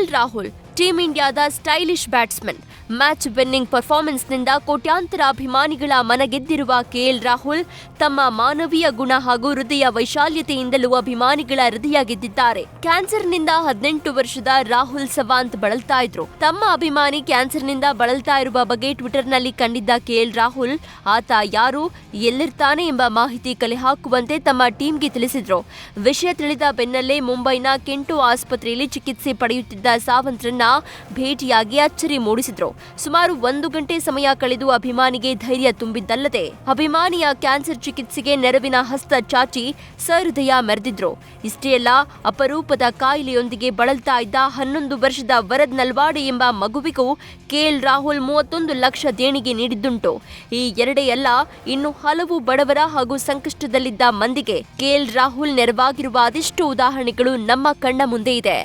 KL ராகுல் team ಇಂಡಿಯಾದ stylish batsman. Match winning ಪರ್ಫಾರ್ಮೆನ್ಸ್ನಿಂದ ಕೋಟ್ಯಾಂತರ ಅಭಿಮಾನಿಗಳ ಮನಗೆದ್ದಿರುವ ಕೆಎಲ್ ರಾಹುಲ್ ತಮ್ಮ ಮಾನವೀಯ ಗುಣ ಹಾಗೂ ಹೃದಯ ವೈಶಾಲ್ಯತೆಯಿಂದಲೂ ಅಭಿಮಾನಿಗಳ ಹೃದಯ ಗೆದ್ದಿದ್ದಾರೆ ಕ್ಯಾನ್ಸರ್ನಿಂದ ಹದಿನೆಂಟು ವರ್ಷದ ರಾಹುಲ್ ಸವಾಂತ್ ಬಳಲ್ತಾ ಇದ್ರು. ತಮ್ಮ ಅಭಿಮಾನಿ ಕ್ಯಾನ್ಸರ್ನಿಂದ ಬಳಲ್ತಾ ಇರುವ ಬಗ್ಗೆ ಟ್ವಿಟರ್ನಲ್ಲಿ ಕಂಡಿದ್ದ ಕೆಎಲ್ ರಾಹುಲ್, ಆತ ಯಾರು, ಎಲ್ಲಿರ್ತಾನೆ ಎಂಬ ಮಾಹಿತಿ ಕಲೆ ಹಾಕುವಂತೆ ತಮ್ಮ ಟೀಮ್ಗೆ ತಿಳಿಸಿದ್ರು. ವಿಷಯ ತಿಳಿದ ಬೆನ್ನಲ್ಲೇ ಮುಂಬೈನ ಕೆಂಟು ಆಸ್ಪತ್ರೆಯಲ್ಲಿ ಚಿಕಿತ್ಸೆ ಪಡೆಯುತ್ತಿದ್ದ ಸಾವಂತ್ರನ್ನ ಭೇಟಿಯಾಗಿ ಅಚ್ಚರಿ ಮೂಡಿಸಿದ್ರು. ಸುಮಾರು ಒಂದು ಗಂಟೆ ಸಮಯ ಕಳೆದು ಅಭಿಮಾನಿಗೆ ಧೈರ್ಯ ತುಂಬಿದ್ದಲ್ಲದೆ ಅಭಿಮಾನಿಯ ಕ್ಯಾನ್ಸರ್ ಚಿಕಿತ್ಸೆಗೆ ನೆರವಿನ ಹಸ್ತ ಚಾಚಿ ಸಹೃದಯ ಮೆರೆದಿದ್ರು. ಇಷ್ಟೇ ಅಲ್ಲ, ಅಪರೂಪದ ಕಾಯಿಲೆಯೊಂದಿಗೆ ಬಳಲ್ತಾ ಇದ್ದ ಹನ್ನೊಂದು ವರ್ಷದ ವರದ್ ನಲ್ವಾಡೆ ಎಂಬ ಮಗುವಿಗೂ ಕೆಎಲ್ ರಾಹುಲ್ ಮೂವತ್ತೊಂದು ಲಕ್ಷ ದೇಣಿಗೆ ನೀಡಿದ್ದುಂಟು. ಈ ಎರಡೇ ಅಲ್ಲ, ಇನ್ನು ಹಲವು ಬಡವರ ಹಾಗೂ ಸಂಕಷ್ಟದಲ್ಲಿದ್ದ ಮಂದಿಗೆ ಕೆಎಲ್ ರಾಹುಲ್ ನೆರವಾಗಿರುವ ಅದೆಷ್ಟು ಉದಾಹರಣೆಗಳು ನಮ್ಮ ಕಣ್ಣ ಮುಂದೆ ಇದೆ.